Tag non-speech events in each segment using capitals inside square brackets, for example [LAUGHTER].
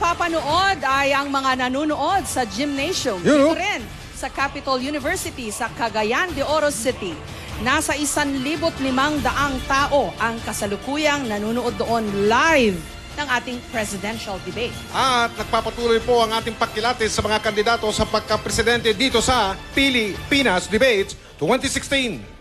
napapanood ay ang mga nanonood sa gymnasium. Yun, Dito oh. rin sa Capital University sa Cagayan de Oro City. Nasa isan libot limang daang tao ang kasalukuyang nanonood doon live ng ating presidential debate. At nagpapatuloy po ang ating pagkilatis sa mga kandidato sa pagka-presidente dito sa Pilipinas Debates 2016.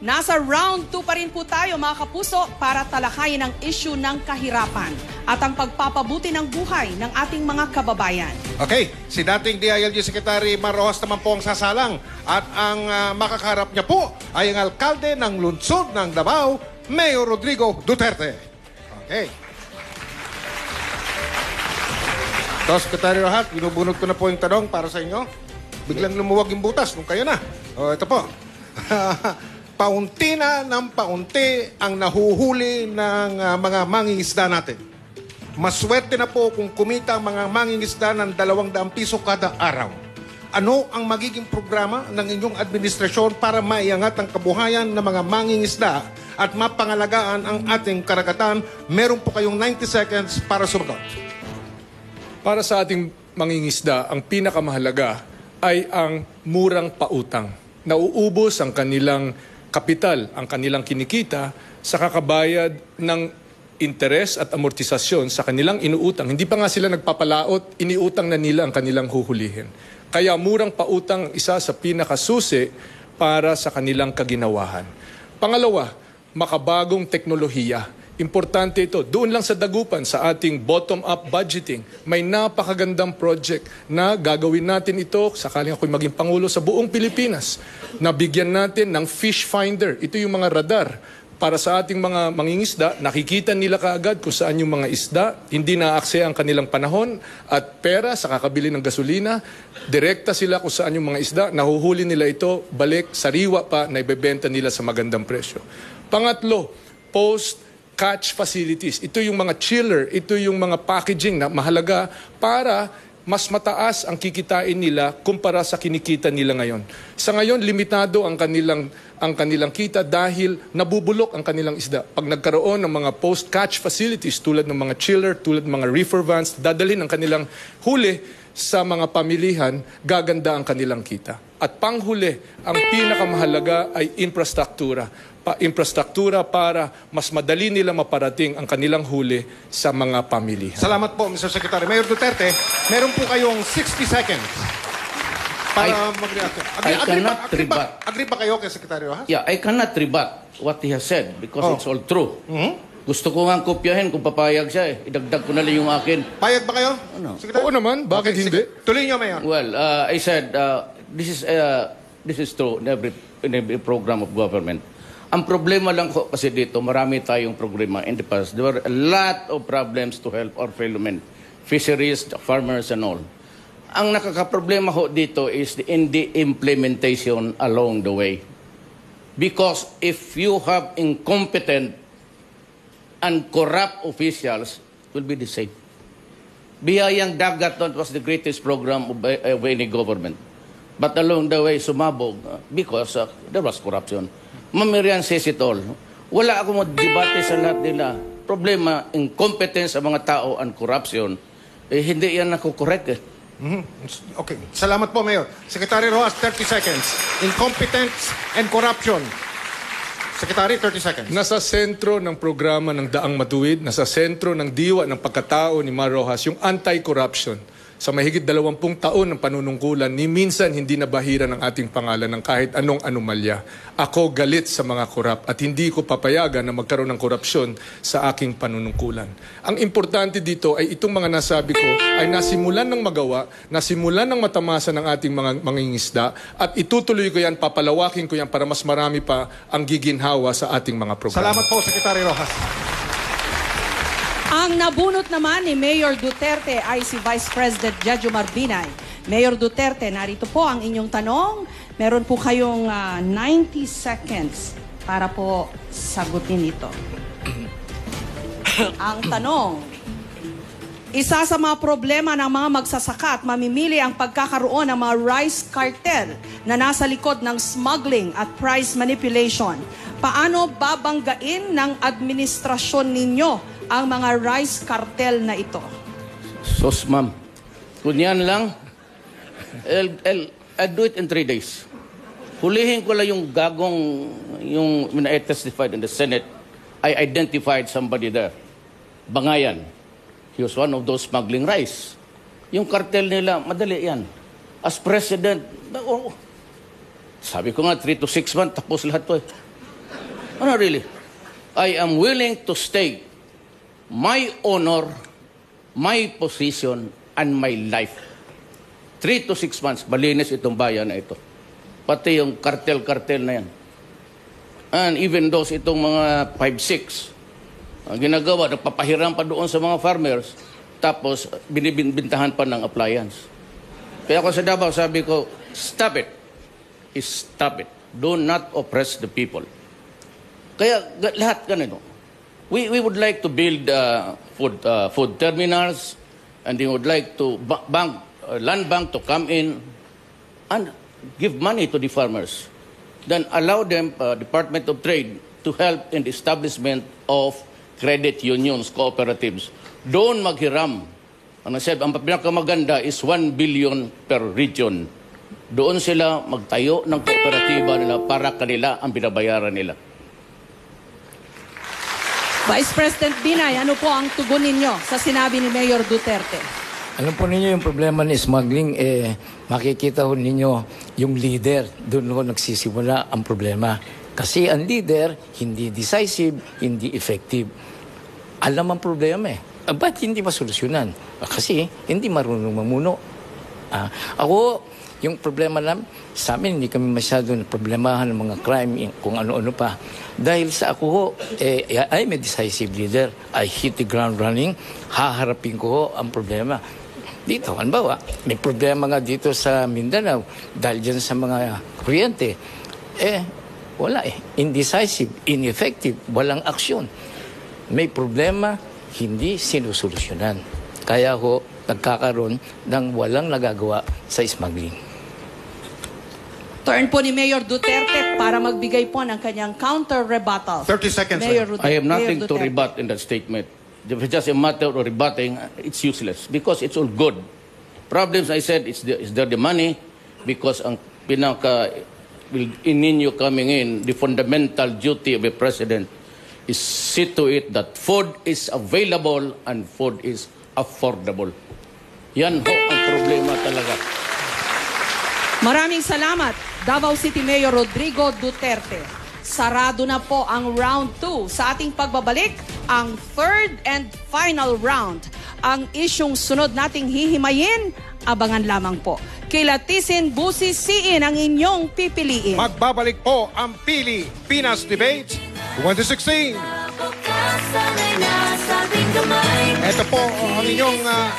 Nasa round 2 pa rin po tayo mga kapuso para talakayin ang issue ng kahirapan at ang pagpapabuti ng buhay ng ating mga kababayan. Okay, si dating DILG Secretary Mar Rojas naman po ang sasalang at ang ah, makakarap niya po ay ang alkalde ng lungsod ng Davao, Mayor Rodrigo Duterte. Okay. So, Secretary Rojas, binubunot ko na po yung tanong para sa inyo. Biglang lumuwag yung butas nung kayo na. O, ito po. [LAUGHS] paunti na ng paunti ang nahuhuli ng ah, mga mangingisda natin. Maswerte na po kung kumita ang mga mangingisda ng 200 piso kada araw. Ano ang magiging programa ng inyong administrasyon para maiangat ang kabuhayan ng mga mangingisda at mapangalagaan ang ating karagatan? Meron po kayong 90 seconds para sumagot. Para sa ating mangingisda, ang pinakamahalaga ay ang murang pautang. Nauubos ang kanilang kapital, ang kanilang kinikita sa kakabayad ng interes at amortisasyon sa kanilang inuutang. Hindi pa nga sila nagpapalaot, iniutang na nila ang kanilang huhulihin. Kaya murang pautang ang isa sa pinakasusi para sa kanilang kaginawahan. Pangalawa, makabagong teknolohiya. Importante ito. Doon lang sa dagupan, sa ating bottom-up budgeting, may napakagandang project na gagawin natin ito sakaling ako'y maging Pangulo sa buong Pilipinas. Nabigyan natin ng fish finder. Ito yung mga radar para sa ating mga mangingisda, nakikita nila kaagad kung saan yung mga isda, hindi naaaksaya ang kanilang panahon at pera sa kakabili ng gasolina, direkta sila kung saan yung mga isda, nahuhuli nila ito, balik, sariwa pa, na ibebenta nila sa magandang presyo. Pangatlo, post-catch facilities. Ito yung mga chiller, ito yung mga packaging na mahalaga para mas mataas ang kikitain nila kumpara sa kinikita nila ngayon. Sa ngayon, limitado ang kanilang ang kanilang kita dahil nabubulok ang kanilang isda. Pag nagkaroon ng mga post-catch facilities tulad ng mga chiller, tulad ng mga reefer vans, dadalhin ang kanilang huli sa mga pamilihan, gaganda ang kanilang kita. At panghuli, ang pinakamahalaga ay infrastruktura. Pa infrastruktura para mas madali nila maparating ang kanilang huli sa mga pamilihan. Salamat po, Mr. Secretary. Mayor Duterte, meron po kayong 60 seconds para mag-react. I cannot agree ba, rebut. agree ba kayo kay Secretary Rojas? Yeah, I cannot rebut what he has said because Oh. it's all true. Mhm. Gusto ko nga kopyahin kung papayag siya eh. Idagdag ko na lang yung akin. Payag ba kayo? Ano? Secretary? Oo naman, bakit Okay, hindi? Tuloy niyo, Mayor. Well, uh, I said, uh, this is uh, this is true in every, in every program of government. Ang problema lang ko kasi dito, marami tayong problema in the past. There were a lot of problems to help our fellow fisheries, farmers and all. Ang nakakaproblema ho dito is in the implementation along the way. Because if you have incompetent and corrupt officials, it will be the same. Biyayang Dagat was the greatest program of, uh, of any government. But along the way, sumabog uh, because uh, there was corruption. Mamirian says it all. Wala akong debate sa lahat nila. Problema, incompetence sa mga tao and corruption, eh, hindi yan nakukorek eh. Mhm. Okay. Salamat po, Mayor. Secretary Rojas, 30 seconds. Incompetence and corruption. Secretary, 30 seconds. Nasa sentro ng programa ng Daang Matuwid, nasa sentro ng diwa ng pagkatao ni Mar Rojas, yung anti-corruption. Sa mahigit dalawampung taon ng panunungkulan, ni minsan hindi nabahira ng ating pangalan ng kahit anong anomalya. Ako galit sa mga korap at hindi ko papayagan na magkaroon ng korupsyon sa aking panunungkulan. Ang importante dito ay itong mga nasabi ko ay nasimulan ng magawa, nasimulan ng matamasa ng ating mga mangingisda at itutuloy ko yan, papalawakin ko yan para mas marami pa ang giginhawa sa ating mga programa. Salamat po, Secretary Rojas. Ang nabunot naman ni Mayor Duterte ay si Vice President Jejo Marbinay. Mayor Duterte, narito po ang inyong tanong. Meron po kayong ah, 90 seconds para po sagutin ito. [CLEARS THROAT] ang tanong, isa sa mga problema ng mga magsasaka at mamimili ang pagkakaroon ng mga rice cartel na nasa likod ng smuggling at price manipulation. Paano babanggain ng administrasyon ninyo ang mga rice cartel na ito? Sos, ma'am. Kung yan lang, I'll, I'll, I'll do it in three days. Hulihin ko lang yung gagong, yung when I testified in the Senate, I identified somebody there. Bangayan. He was one of those smuggling rice. Yung cartel nila, madali yan. As president, na- oh, sabi ko nga, three to six months, tapos lahat to eh. Ano really? I am willing to stake my honor, my position, and my life. Three to six months, malinis itong bayan na ito. Pati yung kartel-kartel na yan. And even those itong mga 5-6, ang ginagawa, nagpapahiram pa doon sa mga farmers, tapos binibintahan pa ng appliance. Kaya ako sa Davao, sabi ko, stop it. Stop it. Do not oppress the people. Kaya lahat ganito. We, we would like to build uh, food, uh, food terminals and we would like to ba- bank, uh, land bank to come in and give money to the farmers. Then allow them, uh, Department of Trade, to help in the establishment of credit unions, cooperatives. Doon maghiram. Ang said, ang pinakamaganda is 1 billion per region. Doon sila magtayo ng kooperatiba nila para kanila ang binabayaran nila. Vice President Binay, ano po ang tugon ninyo sa sinabi ni Mayor Duterte? Alam po ninyo yung problema ni smuggling, eh, makikita ho ninyo yung leader. Doon ho nagsisimula ang problema. Kasi ang leader, hindi decisive, hindi effective. Alam ang problema eh. Ah, ba't hindi masolusyonan? Ah, Kasi hindi marunong mamuno. Ah, ako, yung problema namin, sa amin, hindi kami masyado na problemahan ng mga crime, kung ano-ano pa. Dahil sa ako ho, eh, I'm a decisive leader. I hit the ground running. Haharapin ko ang problema. Dito, halimbawa, may problema nga dito sa Mindanao dahil dyan sa mga kuryente. Eh, wala eh. Indecisive, ineffective, walang aksyon. May problema, hindi sinusolusyonan. Kaya ho, nagkakaroon ng walang nagagawa sa smuggling. Turn po ni Mayor Duterte para magbigay po ng kanyang counter-rebuttal. 30 seconds, Mayor. Rut- I have nothing to Duterte. rebut in that statement. If it's just a matter of rebutting, it's useless because it's all good. Problems, I said, it's the, is there the money because ang pinaka will in ninyo coming in, the fundamental duty of a president is see to it that food is available and food is affordable. Yan ho ang problema talaga. Maraming salamat, Davao City Mayor Rodrigo Duterte. Sarado na po ang round 2. Sa ating pagbabalik, ang third and final round. Ang isyong sunod nating hihimayin, abangan lamang po. Kilatisin, busisiin ang inyong pipiliin. Magbabalik po ang Pili Pinas Debates 2016. Ito po ang inyong ah,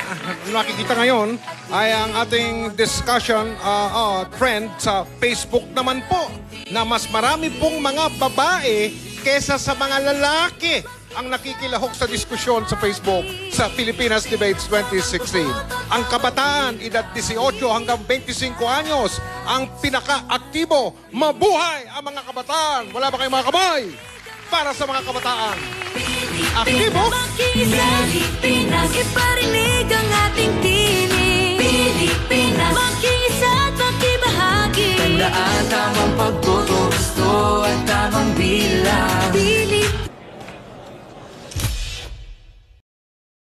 nakikita ngayon ay ang ating discussion ah, ah, trend sa Facebook naman po na mas marami pong mga babae kesa sa mga lalaki ang nakikilahok sa diskusyon sa Facebook sa Pilipinas Debates 2016. Ang kabataan, edad 18 hanggang 25 anyos, ang pinaka-aktibo. Mabuhay ang mga kabataan! Wala ba kayong mga kamay? Para sa mga kabataan. Aktibo? Pilipinas, iparinig ang ating tinig. Pilipinas, makiisa at makibahagi. Tandaan tamang pagboto, gusto at tamang bilang. Pilipinas.